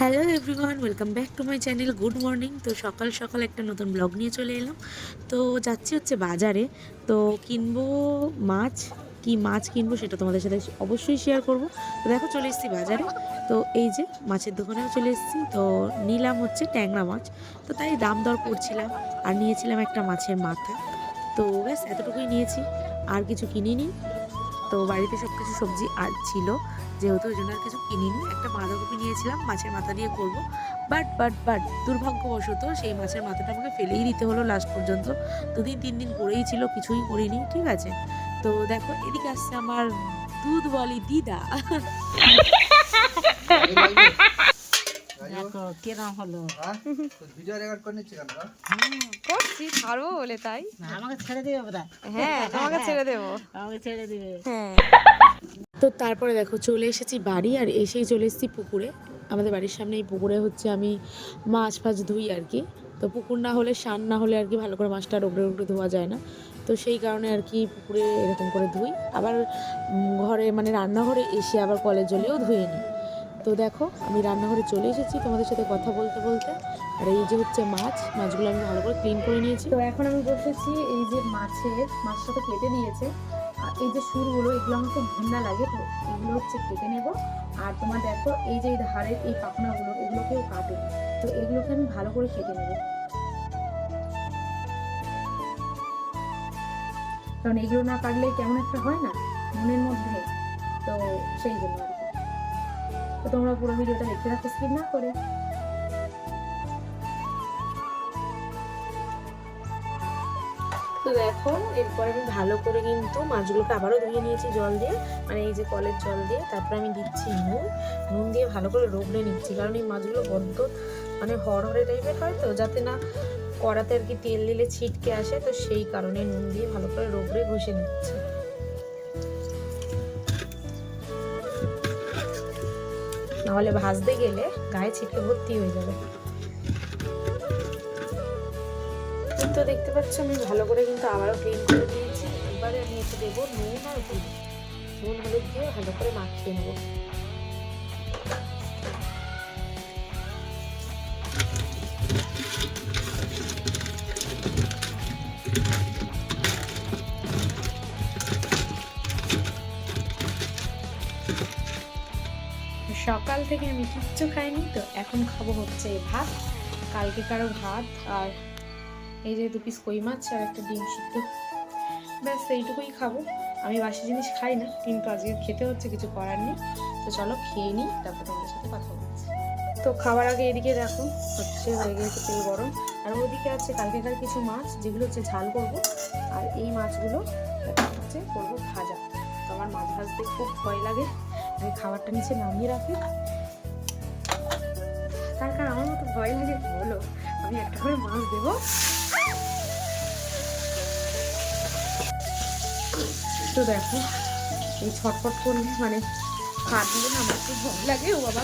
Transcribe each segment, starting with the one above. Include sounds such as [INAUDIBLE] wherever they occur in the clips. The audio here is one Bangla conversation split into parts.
Hello everyone welcome back to my channel good morning তো সকাল সকাল একটা নতুন ব্লগ নিয়ে চলে এলাম। তো যাচ্ছি হচ্ছে বাজারে। তো কিনবো মাছ, কি মাছ কিনবো সেটা তোমাদের সাথে অবশ্যই শেয়ার করব। তো দেখো চলে এসেছি বাজারে। তো এই যে মাছের দোকানেও চলে এসেছি। তো নিলাম হচ্ছে ট্যাংরা মাছ। তো তাই দাম দর করছিলাম আর নিয়েছিলাম একটা মাছের মাথা। তো ব্যাস, এতটুকুই নিয়েছি। আর কিছু কিনিনি। তো বাড়িতে সব কিছু সবজি আর ছিল যেহেতু ওই জন্য আর কিছু কিনিনি। একটা বাঁধাকপি নিয়েছিলাম মাছের মাথা দিয়ে করব। বাট বাট বাট দুর্ভাগ্যবশত সেই মাছের মাথাটা আমাকে ফেলেই দিতে হলো লাস্ট পর্যন্ত। দুদিন তিন দিন করেই ছিল কিছুই করিনি ঠিক আছে? তো দেখো এদিকে আসছে আমার দুধ বলি দিদা। [LAUGHS] দেখো কিরম হলো। ভিডিও রেকর্ড করে নিচ্ছে কেন? করছি ছাড়বো বলে তাই? আমাকে ছেড়ে দিবে হ্যাঁ তোমাকে ছেড়ে দেবো। আমাকে ছেড়ে দিবে। হ্যাঁ। তো তারপরে দেখো চলে এসেছি বাড়ি আর এসেই চলে এসেছি পুকুরে। আমাদের বাড়ির সামনে এই পুকুরে হচ্ছে আমি মাছ ফাছ ধুই আর কি। তো পুকুর না হলে সান না হলে আর কি ভালো করে মাছটা রোগড়ে রোগড়ে ধোয়া যায় না। তো সেই কারণে আর কি পুকুরে এরকম করে ধুই। আবার ঘরে মানে রান্নাঘরে এসে আবার কলের জলেও ধুয়ে নিই। তো দেখো আমি রান্নাঘরে চলে এসেছি তোমাদের সাথে কথা বলতে বলতে। আর এই যে হচ্ছে মাছ, মাছগুলো আমি ভালো করে ক্লিন করে নিয়েছি। তো এখন আমি বসেছি এই যে মাছের মাছটা তো কেটে দিয়েছে আর এই যে সুরগুলো এগুলো আমার খুব ঘৃণা লাগে, তো এগুলো হচ্ছে কেটে নেব। আর তোমার দেখো, এই যে ধারের এই পাখনাগুলো, এগুলোকেও কাটে। তো এগুলোকে আমি ভালো করে কেটে নেব। কারণ এগুলো না কাটলে কেমন একটা হয় না, মনের মধ্যে। তো সেই জন্য আর কি। তো তোমরা পুরো ভিডিওটা দেখতে থাকো, স্কিপ না করে। তো দেখো, এরপর আমি ভালো করে কিন্তু মাছগুলোকে আবারও ধুয়ে নিয়েছি জল দিয়ে। মানে এই যে কলের জল দিয়ে, তারপর আমি দিচ্ছি নুন। নুন দিয়ে ভালো করে রোগড়ে নিচ্ছি, কারণ এই মাছগুলো বড্ড মানে হরহরে টাইপের হয় তো, যাতে না কড়াতে আর কি তেল দিলে ছিটকে আসে, তো সেই কারণে নুন দিয়ে ভালো করে রোগড়ে ঘষে নিচ্ছি। নাহলে ভাজতে গেলে গায়ে ছিটকে ভর্তি হয়ে যাবে। তো দেখতে পাচ্ছ, আমি ভালো করে কিন্তু আবারও ক্লিন করে দিয়েছি এবারে আমি এতে দেবো নুন আর হলুদ। নুন, হলুদ দিয়ে ভালো করে মাখিয়ে নেব। সকাল থেকে আমি কিচ্ছু খাইনি, তো এখন খাব হচ্ছে ভাত। কালকে কারও ভাত আর এই যে দু পিস কই মাছ আর একটা ডিম সিদ্ধ। ব্যাস, এইটুকুই খাব। আমি বাসি জিনিস খাই না, কিন্তু আজকে খেতে হচ্ছে, কিছু করার নেই। তো চলো খেয়ে নিই, তারপর তোমাদের সাথে কথা বলছি। তো খাবার আগে এদিকে দেখো, হচ্ছে হয়ে গেছে তেল গরম। আর ওদিকে আছে কালকে কালকেকার কিছু মাছ, যেগুলো হচ্ছে ঝাল করব। আর এই মাছগুলো হচ্ছে করব ভাজা। তো আমার মাছ ভাজতে খুব ভয় লাগে। আমি খাবারটা নিচে নামিয়ে রাখি। তার কারণ আমার মতো ভয় লাগে, বলো। আমি একটা করে মাছ দেবো। তো দেখো, এই ছটফট করলে মানে দিলে না আমার খুব ভয় লাগে, ও বাবা।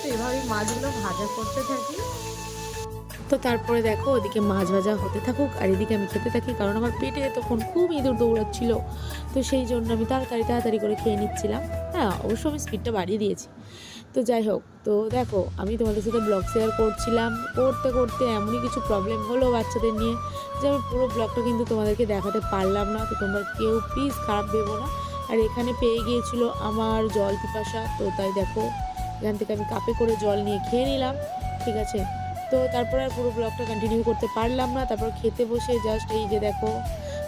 তো এভাবে মাছগুলো ভাজা করতে থাকি। তো তারপরে দেখো, ওদিকে মাছ ভাজা হতে থাকুক আর এদিকে আমি খেতে থাকি, কারণ আমার পেটে তখন খুব ইঁদুর দৌড়াচ্ছিল। তো সেই জন্য আমি তাড়াতাড়ি তাড়াতাড়ি করে খেয়ে নিচ্ছিলাম। হ্যাঁ অবশ্য আমি স্পিডটা বাড়িয়ে দিয়েছি। তো যাই হোক, তো দেখো, আমি তোমাদের সাথে ব্লগ শেয়ার করছিলাম। করতে করতে এমনই কিছু প্রবলেম হলো বাচ্চাদের নিয়ে যে আমি পুরো ব্লগটা কিন্তু তোমাদেরকে দেখাতে পারলাম না। তো তোমরা কেউ প্লিজ খারাপ ভেবো না। আর এখানে পেয়ে গিয়েছিল আমার জল পিপাসা। তো তাই দেখো, এখান থেকে আমি কাপে করে জল নিয়ে খেয়ে নিলাম, ঠিক আছে? তো তারপরে আর পুরো ব্লগটা কন্টিনিউ করতে পারলাম না। তারপর খেতে বসে জাস্ট এই যে দেখো,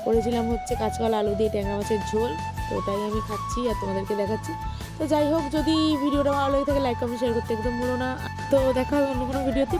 করেছিলাম হচ্ছে কাঁচকলা, আলু দিয়ে ট্যাংরা মাছের ঝোল। তো ওটাই আমি খাচ্ছি আর তোমাদেরকে দেখাচ্ছি। তো যাই হোক, যদি ভিডিওটা ভালো লাগে থাকে লাইক কমেন্ট শেয়ার করতে একদম ভুলো না। তো দেখা হবে অন্য কোনো ভিডিওতে।